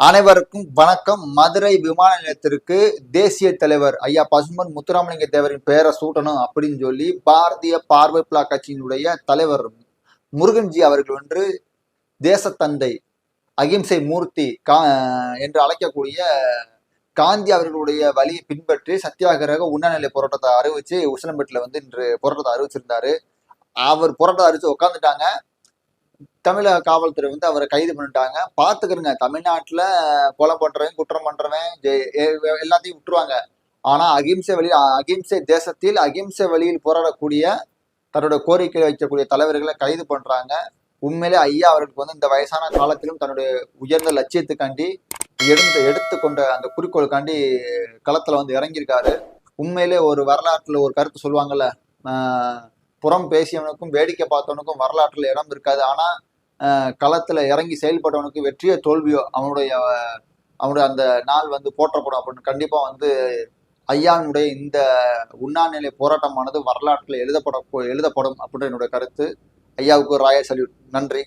அனைவருக்கும் வணக்கம். மதுரை விமான நிலையத்திற்கு தேசிய தலைவர் ஐயா பசுமன் முத்துராமலிங்க தேவரின் பெயரை சூட்டணும் அப்படின்னு சொல்லி பாரதிய பார்வை பிளா கட்சியினுடைய தலைவர் முருகன்ஜி அவர்கள் ஒன்று தேசத்தந்தை அகிம்சை மூர்த்தி கா என்று அழைக்கக்கூடிய காந்தி அவர்களுடைய வழியை பின்பற்றி சத்தியாகிரக உண்ணநிலை போராட்டத்தை அறிவிச்சு உசிலம்பேட்டில் வந்து இன்று போராட்டத்தை அறிவிச்சிருந்தாரு. அவர் போராட்டத்தை அறிவிச்சு உட்காந்துட்டாங்க தமிழக காவல்துறை வந்து அவரை கைது பண்ணிட்டாங்க. பாத்துக்கிறங்க தமிழ்நாட்டுல கொலை பண்றவன் குற்றம் பண்றவன் எல்லாத்தையும் விட்டுருவாங்க. ஆனா அகிம்சை வழி அகிம்சை தேசத்தில் அகிம்சை வழியில் போராடக்கூடிய தன்னோட கோரிக்கை வைக்கக்கூடிய தலைவர்களை கைது பண்றாங்க. உண்மையிலே ஐயா அவர்களுக்கு வந்து இந்த வயசான காலத்திலும் தன்னுடைய உயர்ந்த லட்சியத்துக்காண்டி எடுத்து எடுத்துக்கொண்ட அந்த குறிக்கோளுக்காண்டி களத்துல வந்து இறங்கியிருக்காரு. உண்மையிலே ஒரு வரலாற்றுல ஒரு கருத்து சொல்லுவாங்கல்ல புறம் பேசியவனுக்கும் வேடிக்கை பார்த்தவனுக்கும் வரலாற்றுல இடம் இருக்காது. ஆனா களத்துல இறங்கி செயல்பட்டவனுக்கு வெற்றியோ தோல்வியோ அவனுடைய அவனுடைய அந்த நாள் வந்து போற்றப்படும். அப்படின்னு கண்டிப்பா வந்து ஐயாவினுடைய இந்த உண்ணாநிலை போராட்டமானது வரலாற்றில் எழுதப்பட எழுதப்படும் அப்படின்னு என்னோட கருத்து. ஐயாவுக்கு ராய சல்யூட். நன்றி.